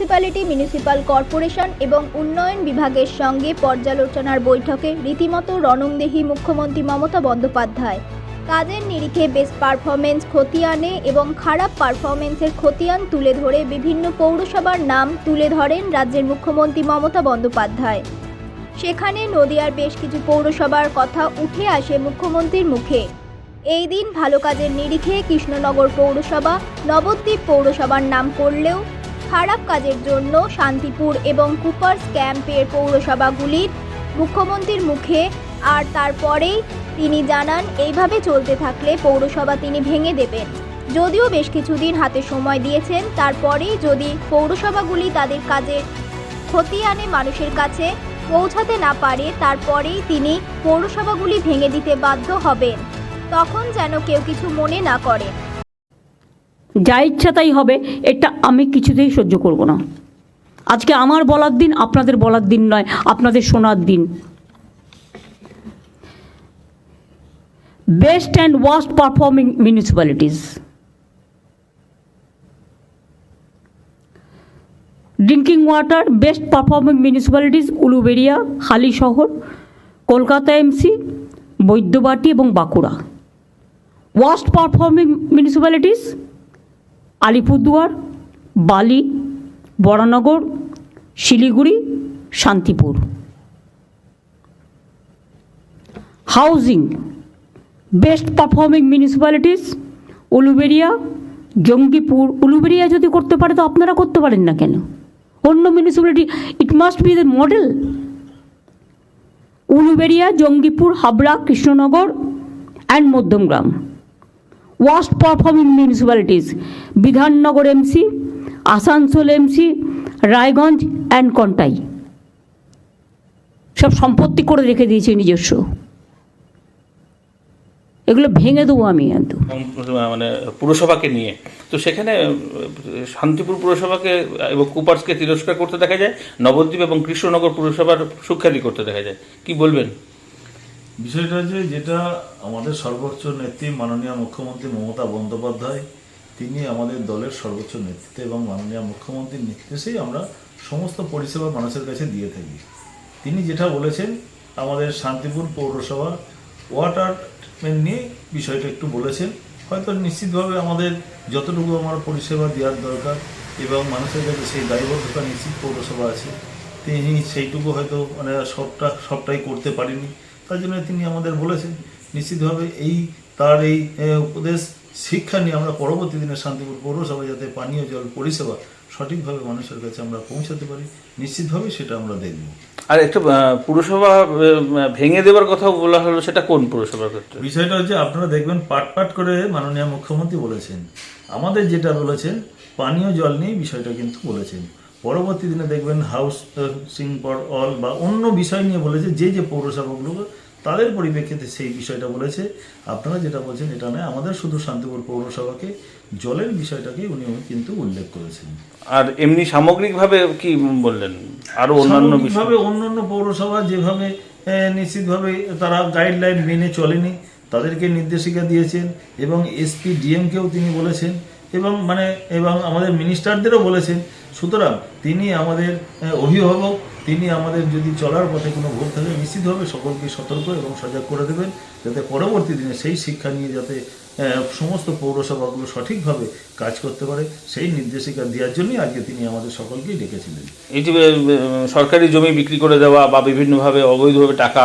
Municipality municipal corporation এবং উন্নয়ন বিভাগের সঙ্গে পর্যালোচনার বৈঠকে রীতিমতো রণংদেহী মুখ্যমন্ত্রী মমতা বন্দ্যোপাধ্যায়। কাজের নিরিখে বেস্ট পারফরমেন্স খতিয়ানে এবং খারাপ পারফরমেন্সের খতিয়ান তুলে ধরে বিভিন্ন পৌরসভার নাম তুলে ধরেন রাজ্যের মুখ্যমন্ত্রী মমতা বন্দ্যোপাধ্যায়। সেখানে নদিয়ার বেশ কিছু পৌরসভার কথা উঠে আসে মুখ্যমন্ত্রীর মুখে। এই দিন ভালো কাজের নিরিখে কৃষ্ণনগর পৌরসভা, নবদ্বীপ পৌরসভার নাম করলেও খারাপ কাজের জন্য শান্তিপুর এবং কুপার্স ক্যাম্পের পৌরসভাগুলির মুখ্যমন্ত্রীর মুখে আর তারপরেই তিনি জানান, এইভাবে চলতে থাকলে পৌরসভা তিনি ভেঙে দেবেন। যদিও বেশ কিছুদিন হাতে সময় দিয়েছেন, তারপরেই যদি পৌরসভাগুলি তাদের কাজের খতিয়ানে মানুষের কাছে পৌঁছাতে না পারে, তারপরেই তিনি পৌরসভাগুলি ভেঙে দিতে বাধ্য হবেন। তখন যেন কেউ কিছু মনে না করে। যা ইচ্ছা তাই হবে, এটা আমি কিছুতেই সহ্য করব না। আজকে আমার বলার দিন, আপনাদের বলার দিন নয়, আপনাদের শোনার দিন। Best and worst performing municipalities. Drinking water, best performing municipalities Uluberia হালি শহর কলকাতা এমসি, বৈদ্যবাটি এবং Bankura. Worst performing municipalities Alipurduar, Bally Baranagar Siliguri, Shantipur. Housing, best performing municipalities Uluberia Jangipur. Uluberia যদি করতে পারে তো আপনারা করতে পারেন না কেন? অন্য municipality it must be the model Uluberia Jangipur, Habra, Krishnanagar and Madhyamgram. Worst performing municipalities, Bidhannagar MC Asansol MC Raiganj and Contai সব সম্পত্তি করে রেখে দিয়েছে নিজস্ব। এগুলো ভেঙে দেবো আমি একদম। মানে পুরসভাকে নিয়ে। তো সেখানে শান্তিপুর পুরসভাকে এবং কুপার্সকে তিরস্কার করতে দেখা যায়, নবদ্বীপ এবং কৃষ্ণনগর পুরসভার সুখ্যাতি করতে দেখা যায়। কি বলবেন? বিষয়টা যে যেটা আমাদের সর্বোচ্চ নেত্রী মাননীয় মুখ্যমন্ত্রী মমতা বন্দ্যোপাধ্যায়, তিনি আমাদের দলের সর্বোচ্চ নেতৃত্বে এবং মাননীয় মুখ্যমন্ত্রীর নির্দেশেই আমরা সমস্ত পরিষেবা মানুষের কাছে দিয়ে থাকি। তিনি যেটা বলেছেন, আমাদের শান্তিপুর পৌরসভা ওয়াটার ট্রিটমেন্ট নিয়ে বিষয়টা একটু বলেছেন। হয়তো নিশ্চিতভাবে আমাদের যতটুকু আমার পরিষেবা দেওয়ার দরকার এবং মানুষের কাছে সেই দায়বদ্ধতা নিশ্চিত পৌরসভা আছে, তিনি সেইটুকু হয়তো মানে সবটা, সবটাই করতে পারেনি তার জন্য তিনি আমাদের বলেছেন নিশ্চিতভাবে এই তার এই উপদেশ শিক্ষা নিয়ে আমরা পরবর্তী দিনে শান্তিপুর পৌরসভা যাতে পানীয় জল পরিষেবা সঠিকভাবে মানুষের কাছে আমরা পৌঁছাতে পারি নিশ্চিতভাবে সেটা আমরা দেখব। আর একটা পুরসভা ভেঙে দেওয়ার কথা বলা হলো সেটা কোন পুরসভার ক্ষেত্রে? বিষয়টা হচ্ছে আপনারা দেখবেন পাট পাট করে মাননীয় মুখ্যমন্ত্রী বলেছেন। আমাদের যেটা বলেছেন পানীয় জল নিয়ে বিষয়টা কিন্তু বলেছেন। পরবর্তী দিনে দেখবেন হাউস সিং ফর অল বা অন্য বিষয় নিয়ে বলেছে যে যে পৌরসভাগুলো তাদের পরিপ্রেক্ষিতে সেই বিষয়টা বলেছে। আপনারা যেটা বলছেন এটা নয় আমাদের শুধু শান্তিপুর পৌরসভাকে জলের বিষয়টাকে উনি কিন্তু উল্লেখ করেছেন। আর এমনি সামগ্রিকভাবে কি বললেন? আরও অন্যান্য বিষয়? সামগ্রিকভাবে অন্যান্য পৌরসভা যেভাবে নিশ্চিতভাবে তারা গাইডলাইন মেনে চলেনি তাদেরকে নির্দেশিকা দিয়েছেন এবং এসপি ডিএমকেও তিনি বলেছেন এবং মানে এবং আমাদের মিনিস্টারদেরও বলেছেন, সুতরাং তিনি আমাদের অভিভাবক, তিনি আমাদের যদি চলার পথে কোনো ভুল থাকে, নিশ্চিতভাবে সকলকে সতর্ক এবং সজাগ করে দেবেন, যাতে পরবর্তী দিনে সেই শিক্ষা নিয়ে যাতে সমস্ত পৌরসভাগুলো সঠিকভাবে কাজ করতে পারে সেই নির্দেশিকা দেওয়ার জন্যই আজকে তিনি আমাদের সকলকেই ডেকেছিলেন। এই যে সরকারি জমি বিক্রি করে দেওয়া বা বিভিন্নভাবে অবৈধভাবে টাকা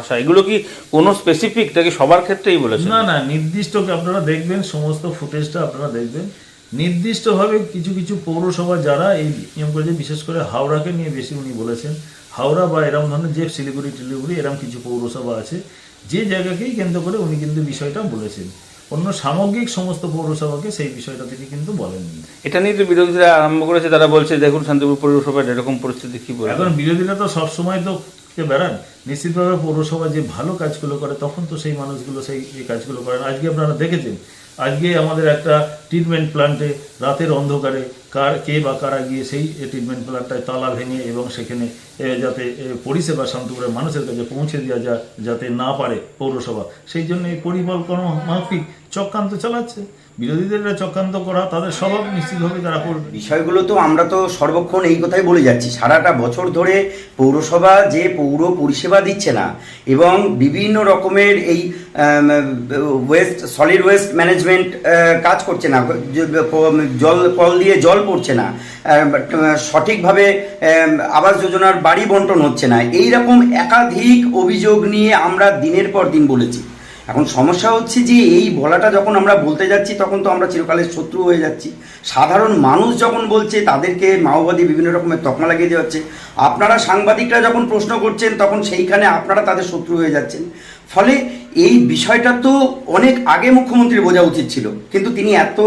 আসা এগুলো কি কোনো স্পেসিফিক নাকি সবার ক্ষেত্রেই বলেছেন? না না নির্দিষ্ট আপনারা দেখবেন সমস্ত ফুটেজটা আপনারা দেখবেন। নির্দিষ্টভাবে কিছু কিছু পৌরসভা যারা এই নিয়ম করেছে বিশেষ করে হাওড়াকে নিয়ে বেশি উনি বলেছেন হাওড়া বা এরম ধরনের যে শিলিগুড়ি টিলিগুড়ি এরম কিছু পৌরসভা আছে যে জায়গাকেই কেন্দ্র করে উনি কিন্তু বিষয়টা বলেছেন। অন্য সামগ্রিক সমস্ত পৌরসভাকে সেই বিষয়টা তিনি কিন্তু বলেননি। এটা নিয়ে তো বিরোধীরা আরম্ভ করেছে তারা বলছে দেখুন শান্তিপুর পৌরসভার এরকম পরিস্থিতি কি বলবেন এখন বিরোধীরা তো সবসময় তো কে বেড়ান? নিশ্চিতভাবে পৌরসভা যে ভালো কাজগুলো করে তখন তো সেই মানুষগুলো সেই এই কাজগুলো করেন আজকে আপনারা দেখেছেন আজকে আমাদের একটা ট্রিটমেন্ট প্ল্যান্টে রাতের অন্ধকারে কার কে বা কারা গিয়ে সেই ট্রিটমেন্ট প্ল্যান্টটায় তালা ভেঙে এবং সেখানে যাতে পরিষেবা শান্তিপুরের মানুষের কাছে পৌঁছে দেওয়া যা যাতে না পারে পৌরসভা সেই জন্য এই পরিকল্পনা মাফিক চক্রান্ত চালাচ্ছে। বিরোধীদের চক্রান্ত করা, তাদের স্বভাব নিশ্চিতভাবে তারা করবে। বিষয়গুলো তো আমরা তো সর্বক্ষণ এই কথাই বলে যাচ্ছি। সারাটা বছর ধরে পৌরসভা যে পৌর পরিষেবা দিচ্ছে না এবং বিভিন্ন রকমের এই ওয়েস্ট সলিড ওয়েস্ট ম্যানেজমেন্ট কাজ করছে না জল, কল দিয়ে জল পড়ছে না সঠিকভাবে আবাস যোজনার বাড়ি বন্টন হচ্ছে না। এই রকম একাধিক অভিযোগ নিয়ে আমরা দিনের পর দিন বলেছি। এখন সমস্যা হচ্ছে যে এই বলাটা যখন আমরা বলতে যাচ্ছি, তখন তো আমরা চিরকালের শত্রু হয়ে যাচ্ছি। সাধারণ মানুষ যখন বলছে, তাদেরকে মাওবাদী বিভিন্ন রকমের তকমা লাগিয়ে দেওয়া হচ্ছে। আপনারা সাংবাদিকরা যখন প্রশ্ন করছেন, তখন সেইখানে আপনারা তাদের শত্রু হয়ে যাচ্ছেন। ফলে এই বিষয়টা তো অনেক আগে মুখ্যমন্ত্রীর বোঝা উচিত ছিল। কিন্তু তিনি এত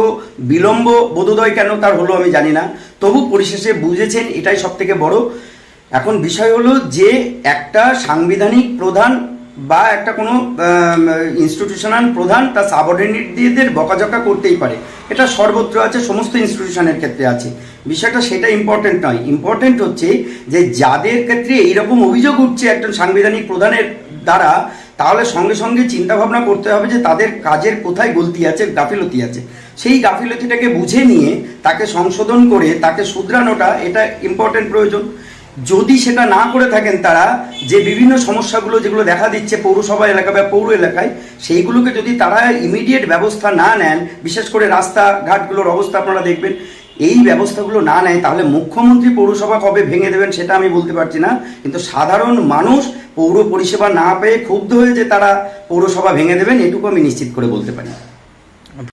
বিলম্ব বোধোদয় কেন তার হলো আমি জানি না। তবু পরিশেষে বুঝেছেন, এটাই সব থেকে বড়। এখন বিষয় হলো যে একটা সাংবিধানিক প্রধান বা একটা কোনো ইনস্টিটিউশনাল প্রধান তার সাবঅর্ডিনেটদের বকাঝকা করতেই পারে। এটা সর্বত্র আছে, সমস্ত ইনস্টিটিউশনের ক্ষেত্রে আছে। বিষয়টা সেটা ইম্পর্টেন্ট নয়। ইম্পর্টেন্ট হচ্ছে যে যাদের ক্ষেত্রে এইরকম অভিযোগ উঠছে একজন সাংবিধানিক প্রধানের দ্বারা, তাহলে সঙ্গে সঙ্গে চিন্তা ভাবনা করতে হবে যে তাদের কাজের কোথায় গলতি আছে, গাফিলতি আছে। সেই গাফিলতিটাকে বুঝে নিয়ে তাকে সংশোধন করে তাকে শুধরানোটা, এটা ইম্পর্টেন্ট প্রয়োজন। যদি সেটা না করে থাকেন তারা, যে বিভিন্ন সমস্যাগুলো যেগুলো দেখা দিচ্ছে পৌরসভা এলাকা বা পৌর এলাকায়, সেইগুলোকে যদি তারা ইমিডিয়েট ব্যবস্থা না নেন, বিশেষ করে রাস্তাঘাটগুলোর অবস্থা আপনারা দেখবেন, এই ব্যবস্থাগুলো না নেয়, তাহলে মুখ্যমন্ত্রী পৌরসভা কবে ভেঙে দেবেন সেটা আমি বলতে পারছি না। কিন্তু সাধারণ মানুষ পৌর পরিষেবা না পেয়ে ক্ষুব্ধ হয়ে যে তারা পৌরসভা ভেঙে দেবেন, এটুকু আমি নিশ্চিত করে বলতে পারি।